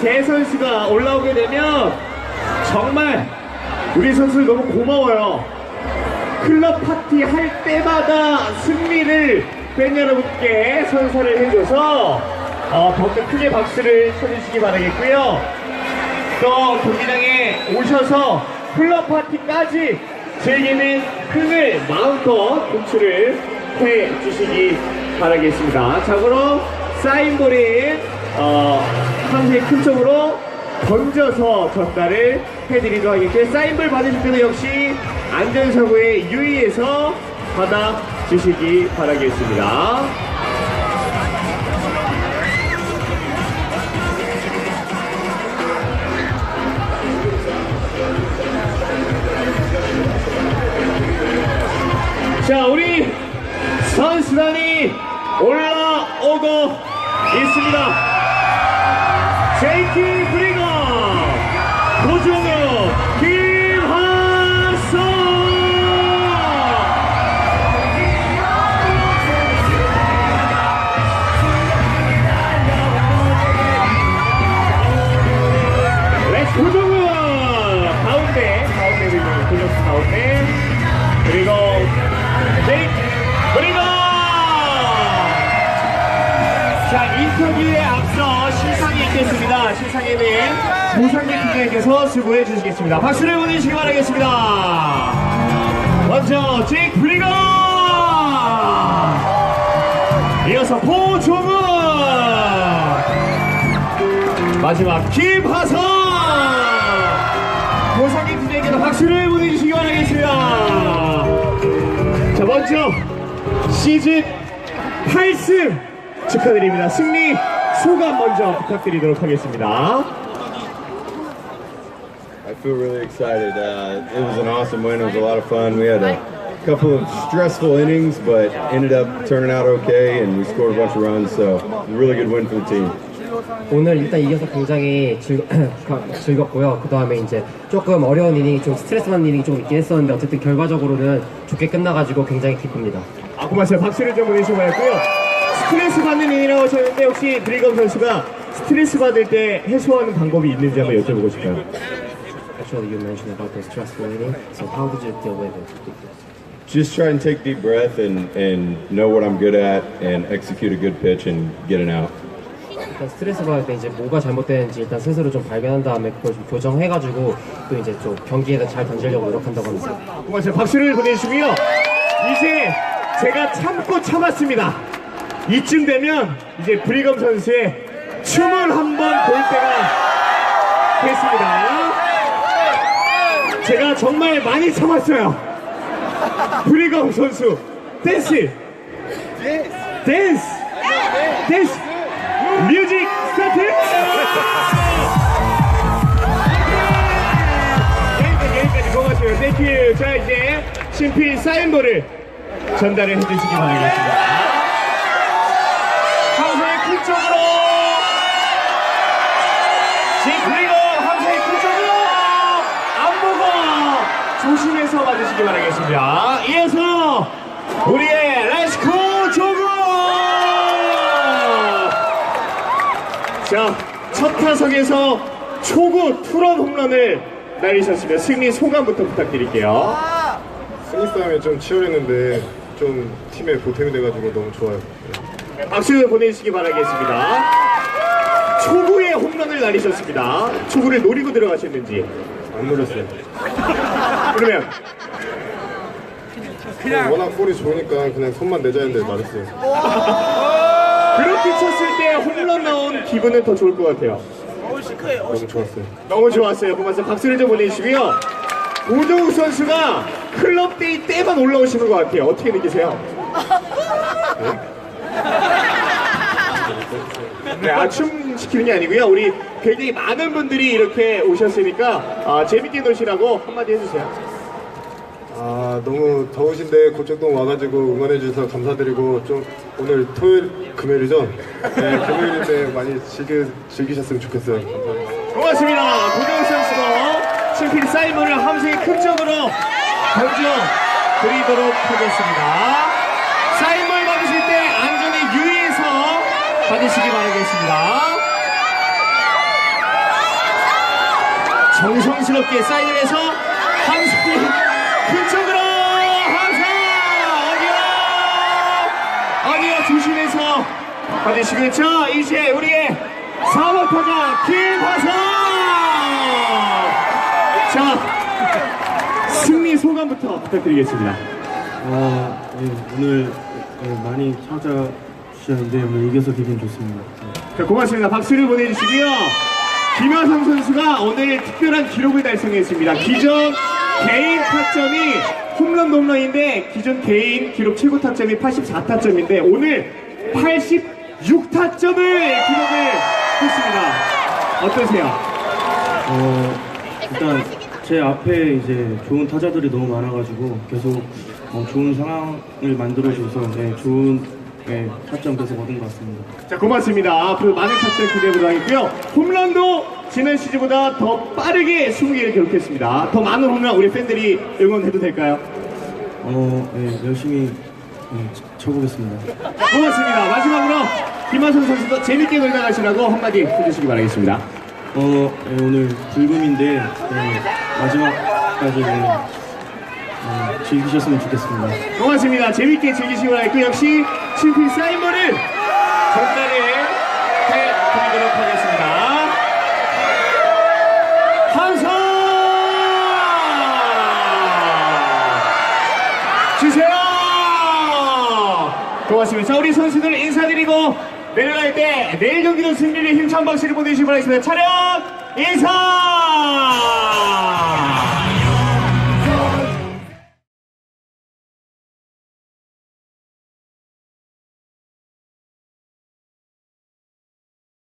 세 선수가 올라오게 되면 정말 우리 선수들 너무 고마워요. 클럽 파티 할 때마다 승리를 팬 여러분께 선사를 해줘서 어, 더욱더 크게 박수를 쳐주시기 바라겠고요. 또 경기장에 오셔서 클럽 파티까지 즐기는 흥을 마음껏 도출을 해 주시기 바라겠습니다. 참고로 사인볼인 어, 함수의 큰 쪽으로 던져서 전달을 해드리도록 하겠고요. 사인볼 받으실 때는 역시 안전사고에 유의해서 받아 주시기 바라겠습니다. 자, 우리 선수단이 올라오고 있습니다. 제이키 브리거, 고종우, 가운데. 그리고 제이크 브리거! 자, 인터뷰에 시상에는 분들께서 수고해 주시겠습니다. 박수를 보내주시기 바라겠습니다. 먼저, 제이크 브리거! 이어서 보종은! 마지막, 김하성! 보상객 분들께서 박수를 보내주시기 바라겠습니다. 자, 먼저, 시즌 8승 축하드립니다. 승리 소감 먼저 부탁드리도록 하겠습니다. I feel really excited. Uh, it was an awesome win. It was a lot of fun. We had a couple of stressful innings, but ended up turning out okay, and we scored a bunch of runs. So, really good win for the team. 오늘 일단 이겨서 굉장히 즐, 즐겁고요. 그 다음에 이제 조금 어려운 이닝이 좀 스트레스 받는 이닝이 좀 있긴 했었는데 어쨌든 결과적으로는 좋게 끝나가지고 굉장히 기쁩니다. 아, 고맙습니다. 박수를 좀 보내주시고 바랐고요. 스트레스 받는 일이라고 하셨는데 혹시 브리검 선수가 스트레스 받을 때 해소하는 방법이 있는지 한번 여쭤보고 싶어요. Actually, you mentioned about the stressful inning. So how did you deal with it? Just try and take deep breath and, and know what I'm good at and execute a good pitch and get an out. 일단 스트레스 받을 때 이제 뭐가 잘못되는지 일단 스스로 좀 발견한 다음에 그걸 좀 교정해가지고 또 이제 좀 경기에서 잘 던지려고 노력한다고 합니다. 고맙습니다. 박수를 보내주시고요. 이제 제가 참고 참았습니다. 이쯤 되면 이제 브리검 선수의 춤을 한번 볼 때가 됐습니다. 제가 정말 많이 참았어요. 브리검 선수 댄스. 댄스. 댄스. 뮤직 스타트! 고맙습니다. 땡큐 자 이제 신필 사인볼을 전달을 해주시기 바라겠습니다 쪽으로. 지그리고 항상의 큰 쪽으로 안 보고 조심해서 받으시기 바라겠습니다. 이어서 우리의 레스코 조구 자, 첫 타석에서 초구 투런 홈런을 날리셨으면 승리 소감부터 부탁드릴게요. 승리 싸움이 좀 치열했는데 좀 팀에 보탬이 돼가지고 너무 좋아요. 박수 보내주시기 바라겠습니다. 초구에 홈런을 날리셨습니다. 초구를 노리고 들어가셨는지. 안 노렸어요. 그러면 그냥 워낙 볼이 좋으니까 그냥 손만 내자 했는데 맞았어요. 그렇게 쳤을 때 홈런 나온 기분은 더 좋을 것 같아요. 너무 좋았어요. 너무 좋았어요. 고맙습니다. 박수를 좀 보내주시고요. 오정욱 선수가 클럽데이 때만 올라오시는 것 같아요. 어떻게 느끼세요? 네, 아, 춤 시키는 게 아니고요. 우리 굉장히 많은 분들이 이렇게 오셨으니까 아, 재밌게 노시라고 한마디 해주세요. 아 너무 더우신데 고척동 와가지고 응원해 주셔서 감사드리고 좀 오늘 토요일 금요일이죠? 네 금요일인데 많이 즐기, 즐기셨으면 좋겠어요. 감사합니다. 고맙습니다. 고정욱 선수도 신필 사인볼을 함수의 큰 쪽으로 던져 드리도록 하겠습니다. 받으시기 바라겠습니다. 정성스럽게 사인을 해서 한승이 근처으로 항상 어디요 어디요 조심해서 받으시고요 자 이제 우리의 4번 타자 김화성! 자 승리 소감부터 부탁드리겠습니다. 아, 네, 오늘 네, 많이 찾아 주셨는데 오늘 이겨서 기분 좋습니다. 네. 자, 고맙습니다. 박수를 보내주시고요. 김하성 선수가 오늘 특별한 기록을 달성했습니다. 기존 개인 타점이 홈런 홈런인데 기존 개인 기록 최고 타점이 84타점인데 오늘 86타점을 기록을 했습니다. 어떠세요? 어, 일단 제 앞에 이제 좋은 타자들이 너무 많아가지고 계속 어, 좋은 상황을 만들어줘서 네, 좋은 네, 타점 계속 얻은 것 같습니다. 자, 고맙습니다. 앞으로 많은 타점 기대해보도록 하겠고요. 홈런도 지난 시즌보다 더 빠르게 20개를 기록했습니다. 더 많은 홈런 우리 팬들이 응원해도 될까요? 어, 네, 열심히 네, 쳐- 쳐보겠습니다. 고맙습니다. 마지막으로 김하성 선수도 재밌게 놀다 가시라고 한마디 해주시기 바라겠습니다. 어, 네, 오늘 불금인데 네, 마지막까지 네, 어, 즐기셨으면 좋겠습니다. 고맙습니다. 재밌게 즐기시기 바라겠고 역시 친필 사인볼을 전달을 해드리도록 하겠습니다. 한성 주세요. 고맙습니다. 자 우리 선수들 인사드리고 내려갈 때 내일 경기도 승리를 힘찬 박수를 보내주시기 바라겠습니다. 차렷 인사.